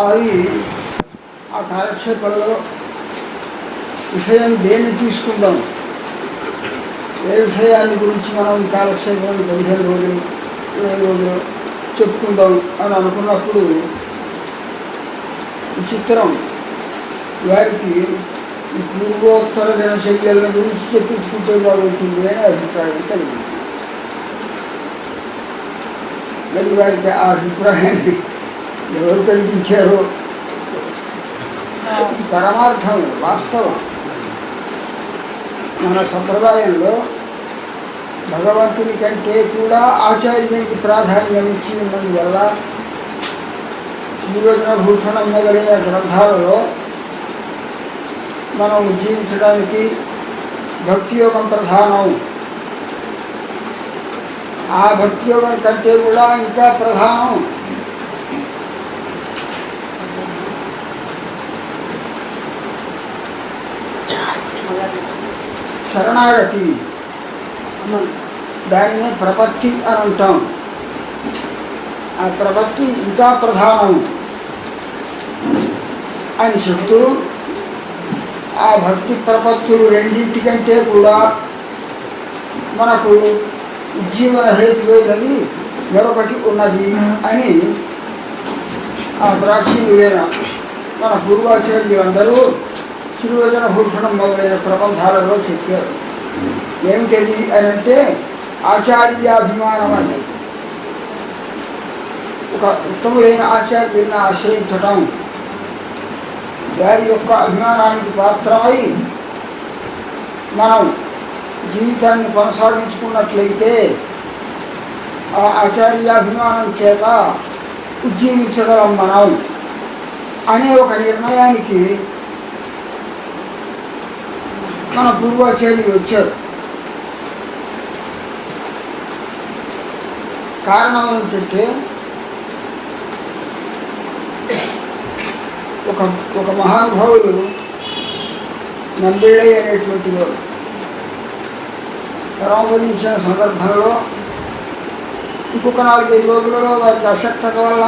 అది ఆ కాలక్షేపంలో విషయం దేన్ని తీసుకుందాం? ఏ విషయాన్ని గురించి మనం ఈ కాలక్షేపంలో పదిహేను రోజులు ఇరవై రోజులు చెప్పుకుందాం అని అనుకున్నప్పుడు విచిత్రం. వారికి ఈ పూర్వోత్తర దినచర్యల గురించి చెప్పించుకుంటే బాగుంటుంది అనే అభిప్రాయం కలిగింది. మరి వారికి ఆ అభిప్రాయాన్ని ఎవరు కలిగించారు పరమార్థం వాస్తవం. మన సంప్రదాయంలో భగవంతుని కంటే కూడా ఆచార్యునికి ప్రాధాన్యం ఇచ్చి ఉన్నందువల్ల శ్రీవచన భూషణం మొదలైన గ్రంథాలలో మనం జీవించడానికి భక్తి యోగం ప్రధానం. ఆ భక్తి యోగం కంటే కూడా ఇంకా ప్రధానం. శరణాగతి. దానిని ప్రపత్తి అని అంటాం. ఆ ప్రపత్తి ఇంకా ప్రధానం. అని చెబుతూ ఆ భక్తి ప్రపత్తులు రెండింటికంటే కూడా మనకు జీవన హేతువైనది మరొకటి ఉన్నది అని ఆ ప్రాచీనులైన మన పూర్వాచార్యులందరూ శ్రీవచన భూషణం మొదలైన ప్రబంధాలలో చెప్పారు. ఏమిటది అని అంటే ఆచార్యాభిమానం అని ఒక ఉత్తములైన ఆచార్యులను ఆశ్రయించటం వారి యొక్క అభిమానానికి పాత్రమై మనం జీవితాన్ని కొనసాగించుకున్నట్లయితే ఆ ఆచార్యాభిమానం చేత ఉజ్జీవించగలం మనం అనే ఒక నిర్ణయానికి మన పూర్వాచార్యులు వచ్చారు. కారణం ఏమిటంటే ఒక ఒక మహానుభావులు నంబిళ్ళయ్య అనేటువంటి వారు పరామర్శించిన సందర్భంలో ఇంకొక నాలుగైదు రోజులలో వారికి అశక్తత వల్ల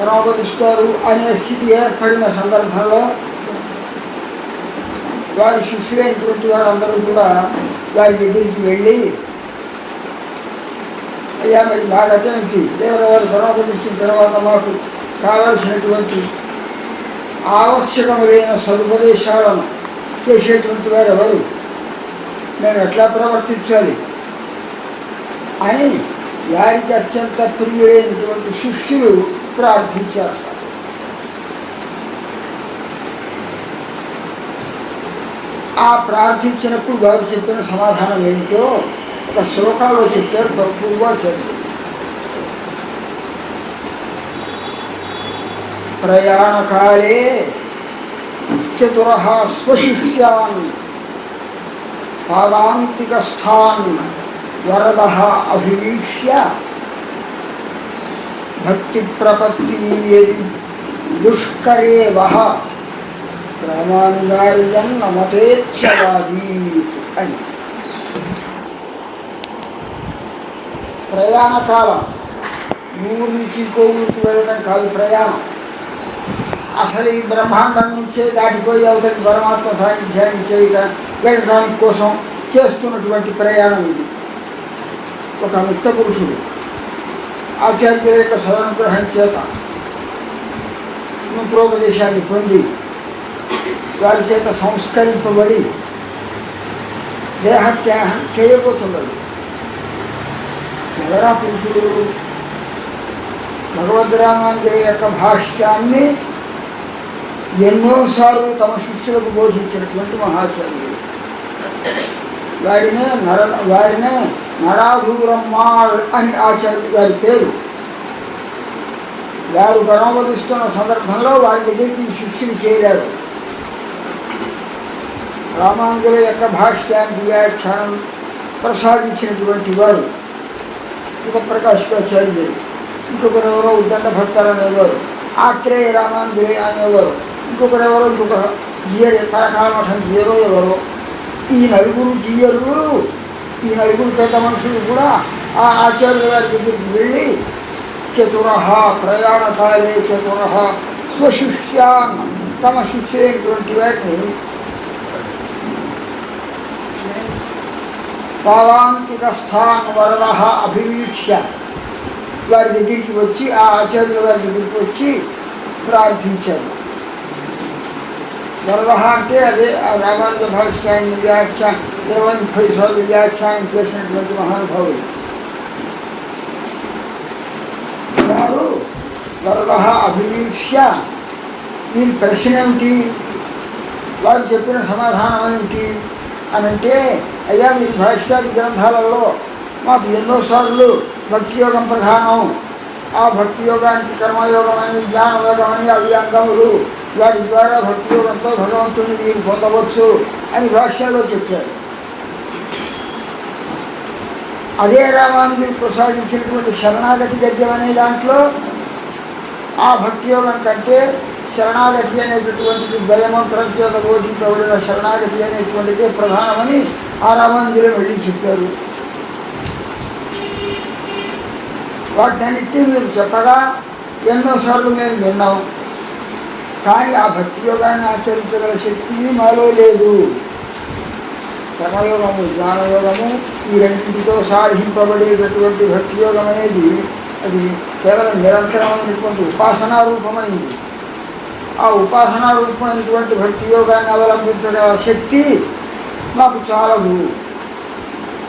పరామర్శిస్తారు అనే స్థితి ఏర్పడిన సందర్భంలో వారి శిష్యులైనటువంటి వారందరూ కూడా వారి దగ్గరికి వెళ్ళి అయ్యా మరి బాగా ఏమిటి దేవరవారు పరమపదించిన తర్వాత మాకు కావలసినటువంటి ఆవశ్యకములైన సదుపదేశాలను చేసేటువంటి వారు ఎవరు? మేము ఎట్లా ప్రవర్తించాలి? అని వారికి అత్యంత ప్రియుడైనటువంటి శిష్యులు ప్రార్థించారు. ఆ ప్రార్థించినప్పుడు వారు చెప్పిన సమాధానం ఏమిటో ఒక శ్లోకాల్లో చెప్పారు పూర్వాచార్యులు ప్రయాణకాలే చతుర స్వశిష్యాన్ పాదాంతికస్థాన్ వరద అభివీక్ష్య భక్తి ప్రపత్తి దుష్కరే వహ రామానుజార్యం నమతేచ్ఛవాదీత్ అని ప్రయాణకాలం ఈ ఊరు నుంచి ఇంకో ఊరికి వెళ్ళడం కాదు ప్రయాణం. అసలు ఈ బ్రహ్మాండం నుంచే దాటిపోయి అవతలి పరమాత్మ సాన్నిధ్యాన్ని చేయడం వెళ్ళడానికి కోసం చేస్తున్నటువంటి ప్రయాణం ఇది. ఒక ముక్త పురుషుడు ఆచార్యుల యొక్క సదనుగ్రహం చేత మంత్రోపదేశాన్ని పొంది వారి చేత సంస్కరింపబడి దేహత్యాగం చేయబోతున్నాడు ఎవరా పురుషుడు? భగవద్రామాంజలి యొక్క భాష్యాన్ని ఎన్నోసార్లు తమ శిష్యులకు బోధించినటువంటి మహాచార్యుడు వారినే నర వారినే నరాధూరమ్మాళ్ అని ఆచార్య వారి పేరు. వారు పరమపదిస్తున్న సందర్భంలో వారి దగ్గరికి శిష్యులు చేరారు. రామాంగుల యొక్క భాష్యానికి వ్యాఖ్యానం ప్రసాదించినటువంటి వారు ఒక ప్రకాశకాచార్యులు ఇంకొకరు ఎవరో ఉద్దండ భట్టారు అనేవారు ఆత్రేయ రామానుజులే అనేవారు ఇంకొకరు ఎవరో ఇంకొక జియరే పరకాల మఠం జియరో ఎవరో ఈ నలుగురు జియరు ఈ నలుగురు పెద్ద మనుషులు కూడా ఆ ఆచార్యుల గారి దగ్గరికి వెళ్ళి చతుర ప్రయాణకాలే చతుర స్వశిష్యాన్ తమ శిష్యులైనటువంటి వారిని పావాంతికస్థాన్ వరద అభివీక్ష్య వారి దగ్గరికి వచ్చి ఆ ఆచార్యుల వారి దగ్గరికి వచ్చి ప్రార్థించారు వరద అంటే అదే ఆ రామానుజ భాష్యాన్ని వ్యాఖ్యా ఇరవై ముప్పై సార్లు వ్యాఖ్యానం చేసినటువంటి మహానుభావులు వారు వరద అభివీక్ష్య దీని ప్రశ్న ఏమిటి వారు చెప్పిన సమాధానం ఏమిటి అని అంటే అయ్యా మీ భాష్యాది గ్రంథాలలో మాకు ఎన్నోసార్లు భక్తి యోగం ప్రధానం. ఆ భక్తి యోగానికి కర్మయోగం అని జ్ఞానయోగం అని అవి అంగములు వాటి ద్వారా భక్తి యోగంతో భగవంతుడిని మీరు పొందవచ్చు అని భాష్యంలో చెప్పారు. అదే రామానుజుడు ప్రసాదించినటువంటి శరణాగతి గద్యం అనే దాంట్లో ఆ భక్తి యోగం కంటే శరణాగతి అనేటటువంటిది భయమంత్రం చేత బోధింపబడిన శరణాగతి అనేటువంటిదే ప్రధానమని ఆ రామానుజులు వెళ్ళి చెప్పారు. వాటినన్నిటినీ మీరు చెప్పగా ఎన్నోసార్లు మేము విన్నాం. కానీ ఆ భక్తి యోగాన్ని ఆచరించగల శక్తి మాలో లేదు. కర్మయోగము జ్ఞానయోగము ఈ రెండింటితో సాధింపబడేటటువంటి భక్తి యోగం అనేది అది కేవలం నిరంతరమైనటువంటి ఉపాసనా రూపమైంది. ఆ ఉపాసనా రూపమైనటువంటి భక్తి యోగాన్ని అవలంబించగల శక్తి మాకు చాలదు.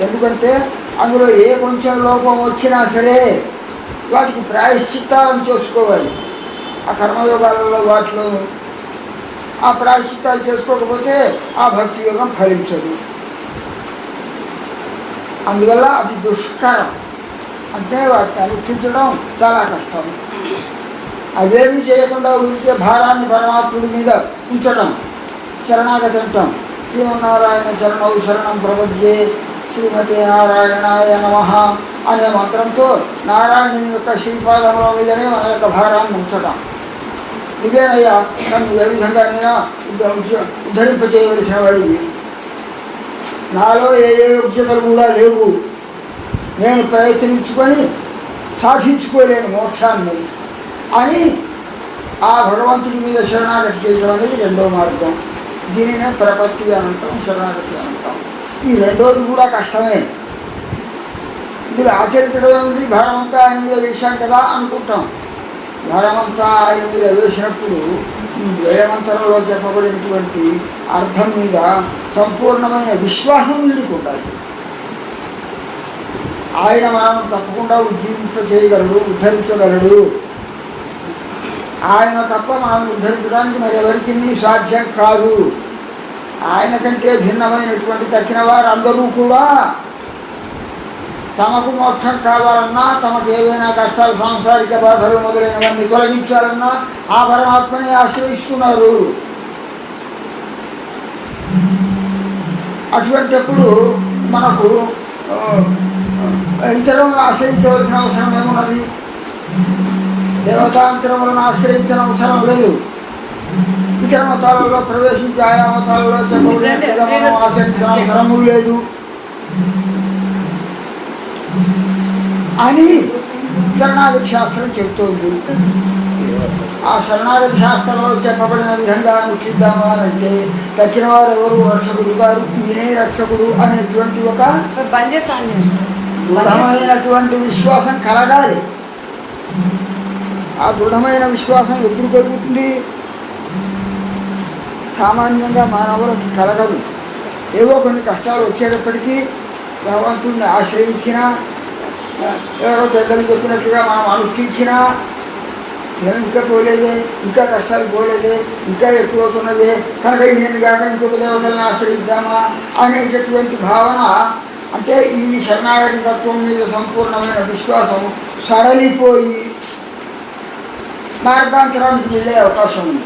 ఎందుకంటే అందులో ఏ కొంచెం లోపం వచ్చినా సరే వాటికి ప్రాయశ్చిత్తాలను చేసుకోవాలి. ఆ కర్మయోగాలలో వాటిలో ఆ ప్రాయశ్చిత్తాలు చేసుకోకపోతే ఆ భక్తి యోగం ఫలించదు. అందువల్ల అది దుష్కరం. అంటే వాటిని అనుష్ఠించడం చాలా కష్టం. అవేమి చేయకుండా ఉంటే భారాన్ని పరమాత్ముడి మీద ఉంచడం శరణాగతి అంటాం. శ్రీమన్నారాయణ చరణవు శరణం ప్రపంచే శ్రీమతి నారాయణాయ నమ అనే మంత్రంతో నారాయణుని యొక్క శ్రీపాదముల మీదనే మన యొక్క భారాన్ని ఉంచటం. ఇదేనయ్యా నన్ను ఏ విధంగానైనా ఉద్ధరింపజేయవలసిన వాడివి నాలో ఏ ఏ యోగ్యతలు కూడా లేవు. నేను ప్రయత్నించుకొని సాధించుకోలేను మోక్షాన్ని అని ఆ భగవంతుడి మీద శరణాగతి చేయడం అనేది రెండో మార్గం. దీనినే ప్రపత్తి అని అంటాం శరణాగతి అని అంటాం. ఈ రెండోది కూడా కష్టమే. ఇందులో ఆచరించడం ఉంది భారమంతా ఆయన మీద వేశాం కదా అనుకుంటాం. భారమంతా ఆయన మీద వేసినప్పుడు ఈ ద్వయమంతరంలో చెప్పబడినటువంటి అర్థం మీద సంపూర్ణమైన విశ్వాసం వీడికి ఉండాలి ఆయన మనం తప్పకుండా ఉజ్జీవింప చేయగలడు ఉద్ధరించగలడు. ఆయన తప్ప మనం ఉద్ధరించడానికి మరి ఎవరికి సాధ్యం కాదు. ఆయన కంటే భిన్నమైనటువంటి తక్కిన వారు అందరూ కూడా తమకు మోక్షం కావాలన్నా తమకు ఏవైనా కష్టాలు సాంసారిక బాధలు మొదలైనవన్నీ తొలగించాలన్నా ఆ పరమాత్మని ఆశ్రయిస్తున్నారు. అటువంటిప్పుడు మనకు ఇతరులను ఆశ్రయించవలసిన అవసరం ఏమున్నది? దేవతాంతరములను ఆశ్రయించిన అవసరం లేదు. ఇతర మతాలలో ప్రవేశించి ఆయా మతాలలో చెప్పబడినట్టుగా మనం ఆచరించిన అవసరము లేదు. అని శరణాగతి శాస్త్రం చెబుతోంది. ఆ శరణాగతి శాస్త్రంలో చెప్పబడిన విధంగా అనుష్ఠిద్దామా అంటే తక్కిన వారు ఎవరు? రక్షకుడు గారు. ఈయనే రక్షకుడు అనేటువంటి ఒక దృఢమైనటువంటి విశ్వాసం కలగాలి. ఆ దృఢమైన విశ్వాసం ఎప్పుడు కలుగుతుంది సామాన్యంగా మానవులకు కలగదు. ఏవో కొన్ని కష్టాలు వచ్చేటప్పటికీ భగవంతుడిని ఆశ్రయించినా ఎవరో పెద్దలు చెప్పినట్లుగా మనం అనుష్ఠించినా నేను ఇంకా పోలేదే ఇంకా కష్టాలు పోలేదే ఇంకా ఎక్కువ అవుతున్నదే కనుక ఈయన కాక ఇంకొక దేవతలను ఆశ్రయిద్దామా అనేటటువంటి భావన అంటే ఈ శరణాగతి తత్వం మీద సంపూర్ణమైన విశ్వాసం సడలిపోయి మార్గాంతరానికి వెళ్ళే అవకాశం ఉంది.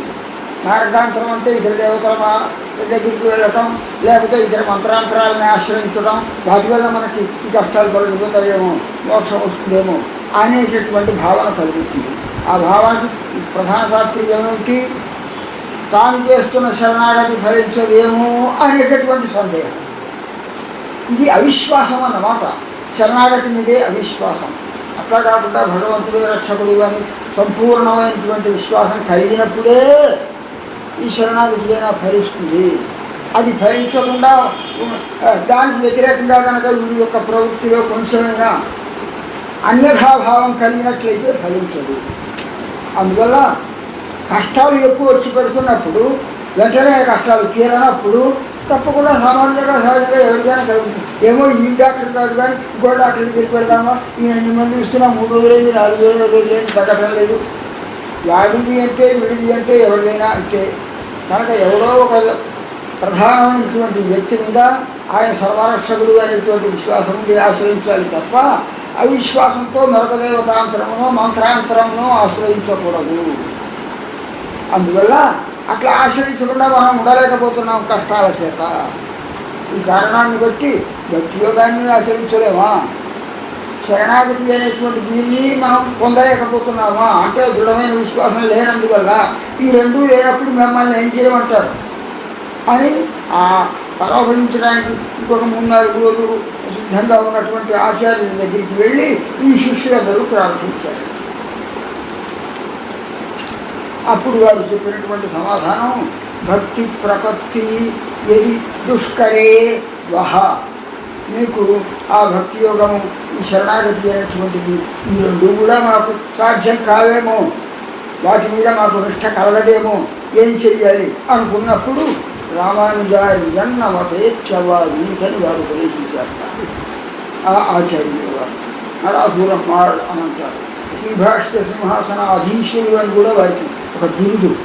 మార్గాంతరం అంటే ఇతర దేవతల దగ్గరికి వెళ్ళటం లేకపోతే ఇతర మంత్రాంతరాలను ఆశ్రయించడం వాటి వల్ల మనకి ఈ కష్టాలు కలుగుతాయేమో మోక్షం వస్తుందేమో అనేటటువంటి భావన కలుగుతుంది. ఆ భావానికి ప్రధాన తాత్పర్యం ఏమిటి? తాను చేస్తున్న శరణాగతి ఫలించదేమో అనేటటువంటి సందేహం. ఇది అవిశ్వాసం అన్నమాట. శరణాగతి మీదే అవిశ్వాసం. అట్లా కాకుండా భగవంతుడే రక్షకుడు అని సంపూర్ణమైనటువంటి విశ్వాసం కలిగినప్పుడే ఈ శరణాగతిగా ఫలిస్తుంది. అది ఫలించకుండా దానికి వ్యతిరేకంగా కనుక వీడి యొక్క ప్రవృత్తిలో కొంచెమైనా అన్యథాభావం కలిగినట్లయితే ఫలించదు. అందువల్ల కష్టాలు ఎక్కువ వచ్చి పెడుతున్నప్పుడు వెంటనే కష్టాలు తీరనప్పుడు తప్పకుండా సామాన్యంగా సహజంగా ఎవరికైనా కలుగుతుంది. ఏమో ఈ డాక్టర్ కాదు కానీ ఇంకో డాక్టర్ దగ్గరికి పెడదామా ఈ ఎన్ని మంది ఇస్తున్నా? మూడు రోజులైంది నాలుగు రోజులైంది తగ్గటం లేదు. వాడిది అంతే విడిది అంతే ఎవరిదైనా అంతే. కనుక ఎవరో ఒక ప్రధానమైనటువంటి వ్యక్తి మీద ఆయన సర్వరక్షకుడు అనేటువంటి విశ్వాసం ఉండి ఆశ్రయించాలి తప్ప అవిశ్వాసంతో మరొక దేవతాంతరమునో మంత్రాంతరమునో ఆశ్రయించకూడదు. అందువల్ల అట్లా ఆశ్రయించకుండా మనం ఉండలేకపోతున్నాం కష్టాల చేత. ఈ కారణాన్ని బట్టి భక్తియోగాన్ని ఆశ్రయించలేమా? శరణాగతి అనేటువంటి దీన్ని మనం పొందలేకపోతున్నామా? అంటే దృఢమైన విశ్వాసం లేనందువల్ల ఈ రెండు లేనప్పుడు మిమ్మల్ని ఏం చేయమంటారు? అని ఆ పరోభించడానికి ఇంకొక మూడు నాలుగు రోజులు సిద్ధంగా ఉన్నటువంటి ఆచార్యుల దగ్గరికి వెళ్ళి ఈ శిష్యులందరూ ప్రార్థించారు. అప్పుడు వారు చెప్పినటువంటి సమాధానం భక్తి ప్రపత్తి ఎది దుష్కరే వహ. మీకు ఆ భక్తి యోగము ఈ శరణాగతి అనేటువంటిది ఈ రెండు కూడా మాకు సాధ్యం కావేమో. వాటి మీద మాకు నిష్ట కలగదేమో ఏం చెయ్యాలి? అనుకున్నప్పుడు రామానుజార్యన్న మతేచ్ఛవాదీతని వారు ఉపదేశించారు. ఆ ఆచార్యులు వారు. నరాధూరమ్మాళ్ అని అంటారు శ్రీభాష్య సింహాసన అధీశులు అని కూడా వారికి ఒక బిరుదు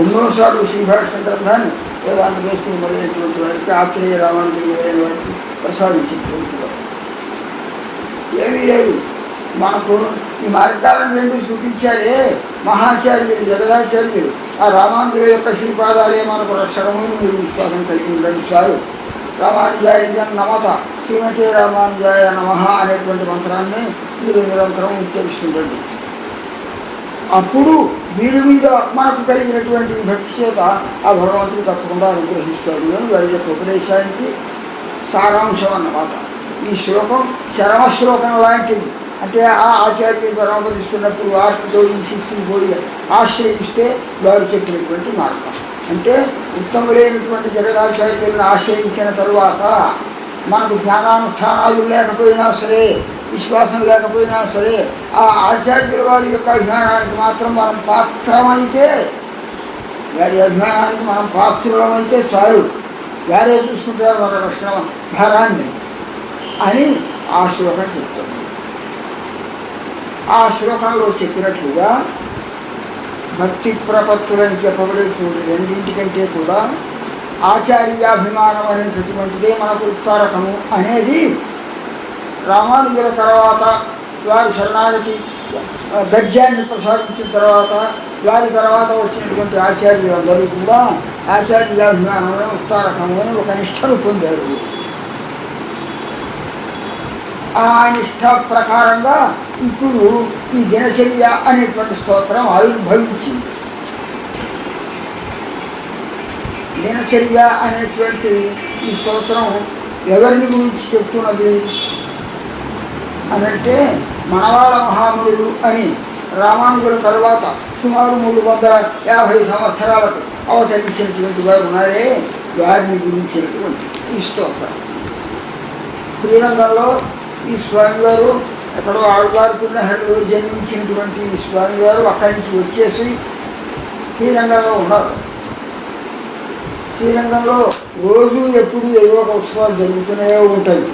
ఎన్నోసార్లు శ్రీభాష్య గ్రంథాన్ని వేదాంత దేశం మొదలైనటువంటి వారికి ఆత్రేయ రామానుజులు మొదలైన వారికి ప్రసాదించినటువంటి వారు ఏమీ లేదు. మాకు ఈ మార్గాలను రెండు చూపించారే? మహాచార్యులు జగదాచార్యులు. ఆ రామానుజుల యొక్క శ్రీపాదాలే మనకు రక్షణమని మీరు విశ్వాసం కలిగి ఉండండి సారు. రామానుజాయ నమత శ్రీమతి రామానుజాయ నమ అనేటువంటి మంత్రాన్ని మీరు నిరంతరం ఉచ్చరిస్తుండండి. అప్పుడు వీరి మీద మనకు కలిగినటువంటి భక్తి చేత ఆ భగవంతుడు తప్పకుండా అనుగ్రహిస్తాడు. అని వారి యొక్క ఉపదేశానికి సారాంశం అన్నమాట. ఈ శ్లోకం చరమ శ్లోకం లాంటిది. అంటే ఆ ఆచార్యులు పరామర్శిస్తున్నప్పుడు ఆర్తితో ఈ శిష్యులు పోయి ఆశ్రయిస్తే వారు చెప్పినటువంటి మార్గం. అంటే ఉత్తములైనటువంటి జగదాచార్యులను ఆశ్రయించిన తరువాత మనకు జ్ఞానానుష్ఠానాలు లేకపోయినా సరే విశ్వాసం లేకపోయినా సరే ఆ ఆచార్యుల వారి యొక్క అభిమానానికి మాత్రం మనం పాత్రమైతే వారి అభిమానానికి మనం పాత్రులమైతే చాలు. వారే చూసుకుంటారు మన రక్షణ భారాన్ని అని ఆ శ్లోకం చెప్తుంది. ఆ శ్లోకంలో చెప్పినట్లుగా భక్తి ప్రపత్తులని చెప్పబడేటువంటి రెండింటికంటే కూడా ఆచార్యాభిమానం అనేటటువంటిదే మనకు ఉత్తారకము అనేది రామానుజుల తర్వాత వారి శరణాగతి గద్యాన్ని ప్రసాదించిన తర్వాత వారి తర్వాత వచ్చినటువంటి ఆచార్యులందరూ కూడా ఆచార్యాభిమానమే ఉత్తారకమైన ఒక నిష్టను పొందారు. ఆ నిష్ట ప్రకారంగా ఇప్పుడు ఈ దినచర్య అనేటువంటి స్తోత్రం ఆవిర్భవించింది. దినచర్య అనేటువంటి ఈ స్తోత్రం ఎవరిని గురించి చెప్తున్నది? అనంటే మనవాళ్ళ మహామునులు అని రామానుగుల తర్వాత సుమారు మూడు వందల యాభై సంవత్సరాలకు అవతరించినటువంటి వారు ఉన్నారే. వారిని గురించినటువంటి ఈ స్తోత్రం. శ్రీరంగంలో ఈ స్వామివారు ఎక్కడో ఆళ్వారుకున్నహరిలో జన్మించినటువంటి ఈ స్వామివారు అక్కడి నుంచి వచ్చేసి శ్రీరంగంలో ఉన్నారు. శ్రీరంగంలో రోజు ఎప్పుడు ఏవో ఒక ఉత్సవాలు జరుగుతూనే ఉంటాయి.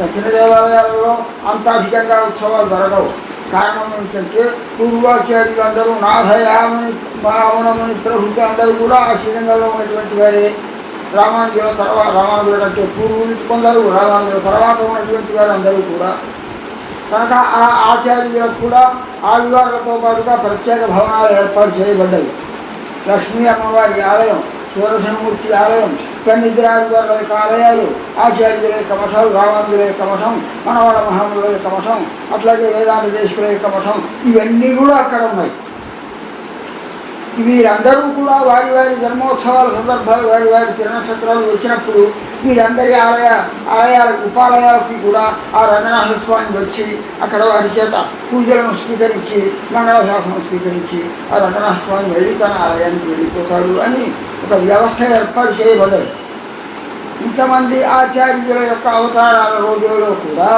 దక్షిణ దేవాలయాలలో అంత అధికంగా ఉత్సవాలు జరగవు. కారణం ఏంటంటే పూర్వాచార్యులు అందరూ నాథయామని భావనమని ప్రభుత్వం అందరూ కూడా ఆ శ్రీరంగంలో ఉన్నటువంటి వారే. రామానుజుల తర్వాత రామానుజుల కంటే పూర్వులు కొందరు రామానుజుల తర్వాత ఉన్నటువంటి వారు అందరూ కూడా. కనుక ఆ ఆచార్యులకు కూడా ఆదివారులతో పాటుగా ప్రత్యేక భవనాలు ఏర్పాటు చేయబడ్డాయి. లక్ష్మీ అమ్మవారి ఆలయం సూరసనమూర్తి ఆలయం పెన్నిద్రాళ్వార్ల యొక్క ఆలయాలు ఆచార్యుల యొక్క మఠం రామానుజుల యొక్క మఠం మనవాళ్ళ మహాముల యొక్క మఠం అట్లాగే వేదాంత దేశకుల యొక్క మఠం ఇవన్నీ కూడా అక్కడ ఉన్నాయి. వీరందరూ కూడా వారి వారి జన్మోత్సవాల సందర్భాలు వారి వారి తిరునక్షత్రాలు వచ్చినప్పుడు వీరందరి ఆలయ ఆలయాల ఉపాలయాలకి కూడా ఆ రంగనాథ స్వామి వచ్చి అక్కడ వారి చేత పూజలను స్వీకరించి మంగళశాసనం స్వీకరించి ఆ రంగనాథ స్వామి వెళ్ళి తన ఆలయానికి వెళ్ళిపోతాడు అని ఒక వ్యవస్థ ఏర్పాటు చేయబడ్డాడు ఇంతమంది ఆచార్యుల యొక్క అవతారాల రోజులలో కూడా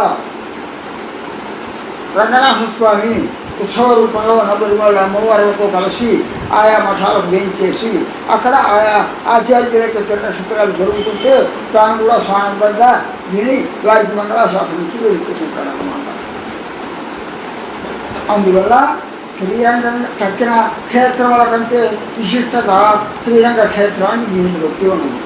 రంగనాథ స్వామి ఉత్సవ రూపంలో నలుగురి అమ్మవారితో కలిసి ఆయా మఠాలకు వేయించేసి అక్కడ ఆయా ఆచార్యుల యొక్క నక్షత్రాలు జరుగుతుంటే తాను కూడా స్వానందంగా విని వారికి నుంచి వెళ్ళిపోతుంటాడు అన్నమాట. అందువల్ల శ్రీరంగం తక్కిన క్షేత్రముల కంటే విశిష్టత శ్రీరంగ క్షేత్రానికి దీనికి బట్టి ఉన్నది.